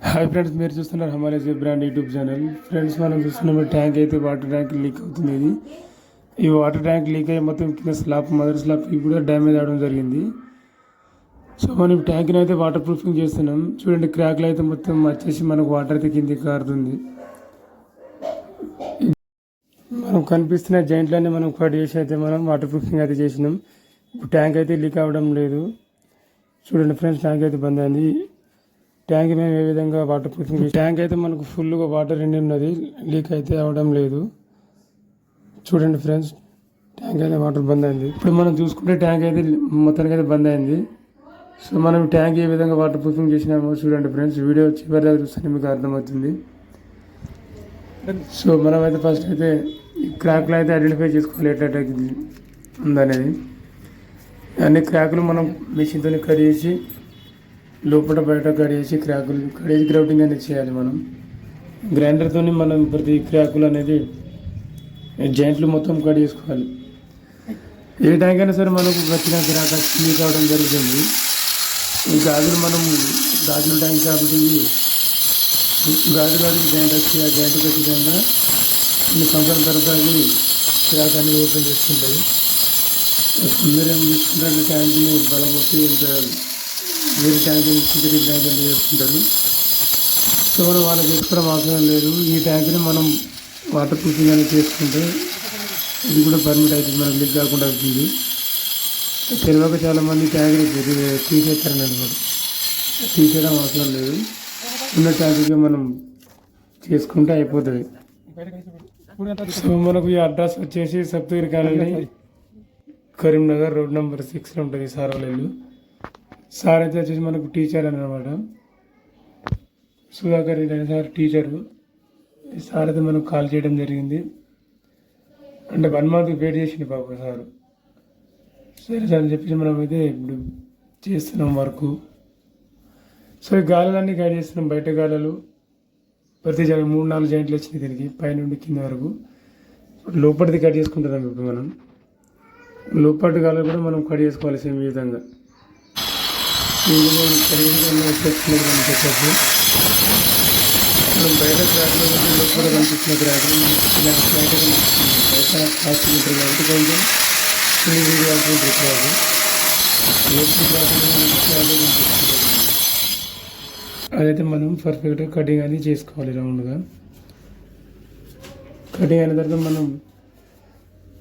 Hi friends మీరు చూస్తున్నారు హమాలేజీ బ్రాండ్ యూట్యూబ్ ఛానల్ ఫ్రెండ్స్ మనం చూస్తున్నాం ట్యాంక్ అయితే వాటర్ ట్యాంక్ లీక్ అవుతుంది ఇది ఈ వాటర్ ట్యాంక్ లీక్ అయ్యి మొత్తం కింద స్లాబ్ మదర్ స్లాబ్ కూడా డ్యామేజ్ అవడం జరిగింది. సో మనం ట్యాంక్ని అయితే వాటర్ ప్రూఫింగ్ చేస్తున్నాం. చూడండి క్రాక్లు అయితే మొత్తం వచ్చేసి మనకు వాటర్ అయితే కిందికి కారుతుంది మనం కనిపిస్తున్న జాయింట్లన్నీ మనం కట్ చేసి అయితే మనం వాటర్ ప్రూఫింగ్ అయితే చేసినాం. ఇప్పుడు ట్యాంక్ అయితే లీక్ అవ్వడం లేదు. చూడండి ఫ్రెండ్స్ ట్యాంక్ అయితే బంద్ అయింది. ట్యాంక్ మేము ఏ విధంగా వాటర్ ప్రూఫింగ్ చేసి ట్యాంక్ అయితే మనకు ఫుల్గా వాటర్ నిండి ఉన్నది. లీక్ అయితే అవడం లేదు. చూడండి ఫ్రెండ్స్ ట్యాంక్ అయితే వాటర్ బంద్ అయింది. ఇప్పుడు మనం చూసుకుంటే ట్యాంక్ అయితే మొత్తానికి అయితే బంద్ అయింది. సో మనం ట్యాంక్ ఏ విధంగా వాటర్ ప్రూఫింగ్ చేసినామో చూడండి ఫ్రెండ్స్. వీడియో చివరి దగ్గర చూస్తే మీకు అర్థమవుతుంది. సో మనం అయితే ఫస్ట్ అయితే ఈ క్రాక్లు అయితే ఐడెంటిఫై చేసుకోవాలి ఎట్లా ఉందనేది అన్ని క్రాకులు మనం మిషన్తో కట్ చేసి లోపల బయట కడిగేసి క్రాకులు కట్ గ్రౌటింగ్ అనేది చేయాలి మనం. గ్రైండర్తో మనం ప్రతి క్రాకులు అనేది జాయింట్లు మొత్తం కట్ చేసుకోవాలి ఏ ట్యాంక్ అయినా సరే మనకు వచ్చిన క్రాక్ లీక్ అవడం జరుగుతుంది. ఈ గాజులు మనం గాజుల ట్యాంక్ కాబట్టి గాజు గాజు జాయింట్ వచ్చి ఆ జాయింట్ ఖచ్చితంగా కొన్ని సంవత్సరాల తర్వాత అది క్రాక్ అనేది ఓపెన్ చేసుకుంటుంది. సుందరం తీసుకుంటే ట్యాంక్ని బలగొట్టి ఉంటారు వేరే ట్యాంక్ తిరిగి ట్యాంక్ అని చేసుకుంటారు సో మనం వాళ్ళకి చేసుకోవడం అవసరం లేదు. ఈ ట్యాంక్ని మనం వాటర్ ప్రూఫింగ్ అనేది చేసుకుంటే ఇది కూడా పర్మిట్ అవుతుంది. మనకు లీక్ కాకుండా అవుతుంది. తెలియక చాలామంది ట్యాంక్ని తీసేస్తారని అనమాట తీసేయడం అవసరం లేదు. ఉన్న ట్యాంక్కి మనం చేసుకుంటే అయిపోతుంది. సో మనకు ఈ అడ్రస్ వచ్చేసి Saptagiri colony Karimnagar road number సిక్స్లో ఉంటుంది సార్ వాళ్ళ ఇల్లు. సార్ అయితే వచ్చేసి మనకు టీచర్ అని అనమాట సుధాకర్ రెడ్డి అనే సార్ టీచరు ఈ సార్ అయితే మనకు కాల్ చేయడం జరిగింది. అంటే వన్ మంత్ వెయిట్ చేసింది పాప సారు. సరే సార్ అని చెప్పేసి మనం అయితే ఇప్పుడు చేస్తున్నాం వర్క్ సో ఈ గాలులన్నీ గైడ్ చేస్తున్నాం బయట గాలులు. ప్రతి జగ మూడు నాలుగు జాయింట్లు వచ్చినాయి దీనికి పైనుండి కింద వరకు. లోపలిది కట్ చేసుకుంటున్నాం ఇప్పుడు మనం. లోపటి గాలు కూడా మనం కట్ చేసుకోవాలి సేమ్ విధంగా. ఈ విధంగా మనం వచ్చేస్తున్నది కనిపించదు మనం బయట క్రాక్లో ఉంటే లోపల కనిపిస్తున్న క్రాక్లు మనకి కనిపిస్తుంది బయట కాస్ట్ ఉంటుంది కాబట్టి కొంచెం వీడియో ఉంటుంది మనకి కనిపిస్తుంది అదైతే మనం పర్ఫెక్ట్గా కటింగ్ అనేది చేసుకోవాలి రౌండ్గా కటింగ్ అయిన తర్వాత మనం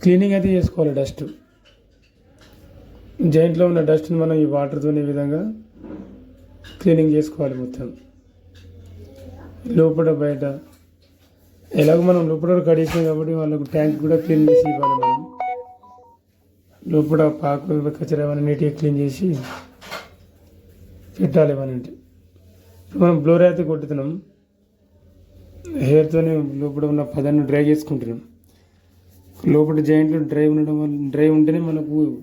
క్లీనింగ్ అయితే చేసుకోవాలి డస్ట్ జాయింట్లో ఉన్న డస్ట్ని మనం ఈ వాటర్తోనే విధంగా క్లీనింగ్ చేసుకోవాలి మొత్తం. లోపల బయట ఎలాగో మనం లోపల కడిగిస్తాం కాబట్టి వాళ్ళకు ట్యాంక్ కూడా క్లీన్ చేసి ఇవ్వాలి మనం. లోపల పాకు కచరా ఏమైనా నీట్గా క్లీన్ చేసి పెట్టాలి ఇవన్నీ ఇప్పుడు మనం బ్లోర్ అయితే కొట్టుతున్నాం. హెయిర్తోనే లోపల ఉన్న పదాన్ని డ్రై చేసుకుంటున్నాం. లోపల జాయింట్లో డ్రై ఉండడం వల్ల డ్రై ఉంటేనే మనకు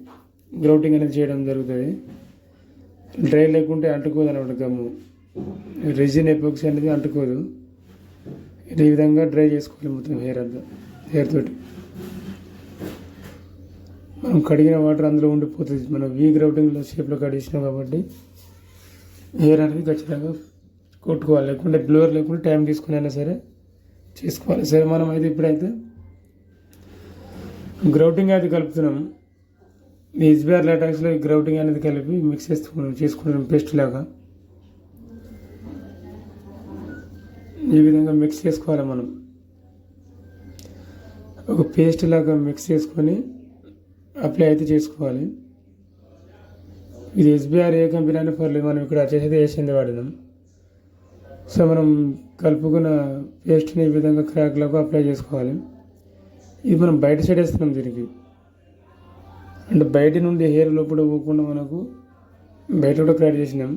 గ్రౌటింగ్ అనేది చేయడం జరుగుతుంది. డ్రై లేకుంటే అంటుకోదు అనమాట గమ్ము. రెజిన్ ఎపోక్సీ అనేది అంటుకోదు. ఈ విధంగా డ్రై చేసుకోవాలి మొత్తం హెయిర్ అంతా హెయిర్ తోటి. మనం కడిగిన వాటర్ అందులో ఉండిపోతుంది. మనం వీ గ్రౌటింగ్లో షేప్లో కడిగినాం కాబట్టి హెయిర్ అనేది ఖచ్చితంగా కొట్టుకోవాలి. లేకుంటే బ్లోర్ లేకుంటే టైం తీసుకుని అయినా సరే చేసుకోవాలి. సరే మనం అయితే ఇప్పుడైతే గ్రౌటింగ్ అయితే కలుపుతున్నాం. ఎస్బీఆర్ లేటాక్స్లో ఈ గ్రౌటింగ్ అనేది కలిపి మిక్స్ చేసుకున్నాం చేసుకుంటాం పేస్ట్ లాగా. ఈ విధంగా మిక్స్ చేసుకోవాలి మనం. ఒక పేస్ట్ లాగా మిక్స్ చేసుకొని అప్లై అయితే చేసుకోవాలి. ఇది ఎస్బీఆర్ ఏ కంపెనీ అయినా పర్లేదు మనం ఇక్కడ చేసేది వేసింది వాడినాం సో మనం కలుపుకున్న పేస్ట్ని ఈ విధంగా క్రాక్లకు అప్లై చేసుకోవాలి. ఇది మనం బయట సైడ్ వేస్తున్నాం దీనికి. అంటే బయట నుండి హెయిర్ లోపల పోకుండా మనకు బయట కూడా క్రియేట్ చేసినాం.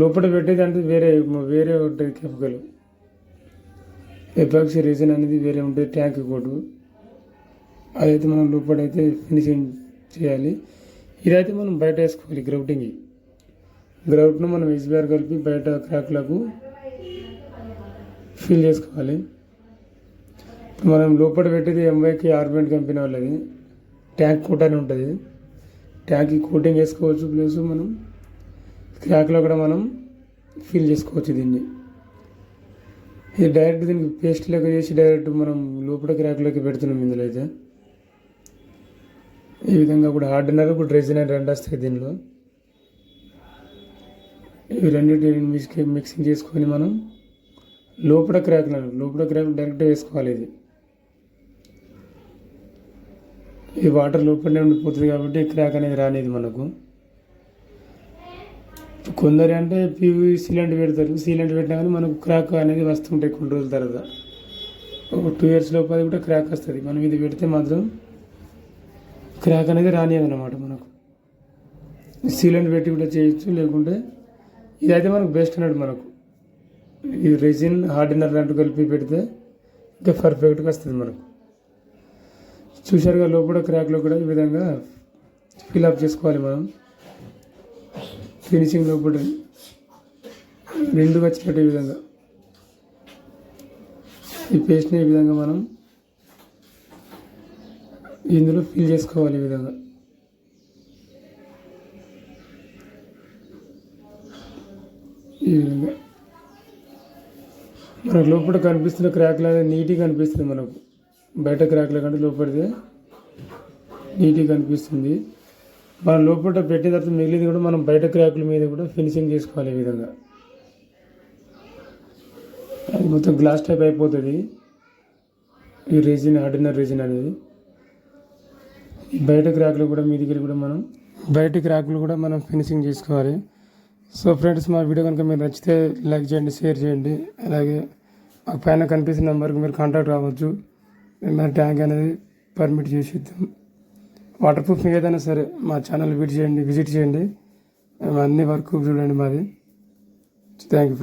లోపల పెట్టేది అంటే వేరే వేరే ఉంటుంది కెమికల్. ఎపాక్సీ రీజన్ అనేది వేరే ఉంటుంది ట్యాంక్ కోటు. అదైతే మనం లోపల అయితే ఫినిషింగ్ చేయాలి. ఇదైతే మనం బయట వేసుకోవాలి గ్రౌటింగ్ గ్రౌట్ను మనం ఎస్బీఆర్ కలిపి బయట క్రాక్లకు ఫిల్ చేసుకోవాలి. మనం లోపల పెట్టేది ఎంవైకి ఆర్బెంట్ కంపెనీ వాళ్ళది. ట్యాంక్ కోట్ అని ఉంటుంది. ట్యాంక్కి కోటింగ్ వేసుకోవచ్చు ప్లస్ మనం. క్రాక్లో కూడా మనం ఫిల్ చేసుకోవచ్చు దీన్ని. ఇది డైరెక్ట్ దీనికి పేస్ట్ లెక్క చేసి డైరెక్ట్ మనం లోపల క్రాక్లోకి పెడుతున్నాం ఇందులో అయితే. ఈ విధంగా ఇప్పుడు హార్డనర్ ఇప్పుడు రెజినర్ రెండు వస్తాయి దీనిలో. ఇవి రెండింటి మిక్స్ మిక్సింగ్ చేసుకొని మనం లోపల క్రాక్ లోపల క్రాక్ డైరెక్ట్ వేసుకోవాలి ఇది. ఈ వాటర్ లోపలనే ఉండిపోతుంది కాబట్టి క్రాక్ అనేది రానిది మనకు. కొందరు అంటే పీవీ సీలెంట్ పెడతారు. సీలెంట్ పెట్టినా కానీ మనకు క్రాక్ అనేది వస్తుంటాయి కొన్ని రోజుల తర్వాత. ఒక టూ ఇయర్స్ లోపలి కూడా క్రాక్ వస్తుంది. మనం ఇది పెడితే మాత్రం క్రాక్ అనేది రానియదు అనమాట మనకు. సీలెంట్ పెట్టి కూడా చేయొచ్చు లేకుంటే ఇదైతే మనకు బెస్ట్ అన్నట్టు మనకు. ఈ రెజిన్ హార్డినర్ లాంటివి కలిపి పెడితే ఇంకా పర్ఫెక్ట్గా వస్తుంది మనకు. చూశారుగా లోపల క్రాక్లో కూడా ఈ విధంగా ఫిల్అప్ చేసుకోవాలి మనం. ఫినిషింగ్ లోపల రెండు వచ్చినట్టు ఈ విధంగా. ఈ పేస్ట్ని ఈ విధంగా మనం ఇందులో ఫిల్ చేసుకోవాలి ఈ విధంగా. ఈ విధంగా. మనకు లోపల కనిపిస్తున్న క్రాక్లు అనేది నీట్గా కనిపిస్తుంది మనకు. బయట క్రాక్ల కంటే లోపలిదే. నీట్గా కనిపిస్తుంది. మనం లోపల పెట్టిన తర్వాత మిగిలింది కూడా మనం బయట క్రాకుల మీద కూడా ఫినిషింగ్ చేసుకోవాలి ఈ విధంగా. అది మొత్తం గ్లాస్ టైప్ అయిపోతుంది. ఈ రీజన్ ఆర్డినర్ రీజన్ అనేది. బయట క్రాక్లు కూడా మీ దగ్గర కూడా మనం బయట క్రాక్లు కూడా మనం ఫినిషింగ్ చేసుకోవాలి. సో ఫ్రెండ్స్ మా వీడియో కనుక మీరు నచ్చితే లైక్ చేయండి షేర్ చేయండి. అలాగే ఆ పైన కనిపిస్తున్న నెంబర్కి మీరు కాంటాక్ట్ కావచ్చు మేము ట్యాంక్ అనేది పర్మిట్ చేసి ఇద్దాం. వాటర్ ప్రూఫింగ్ ఏదైనా సరే మా ఛానల్ విజిట్ చేయండి విజిట్ చేయండి. అన్ని వర్క్ చూడండి మాది థ్యాంక్ యూ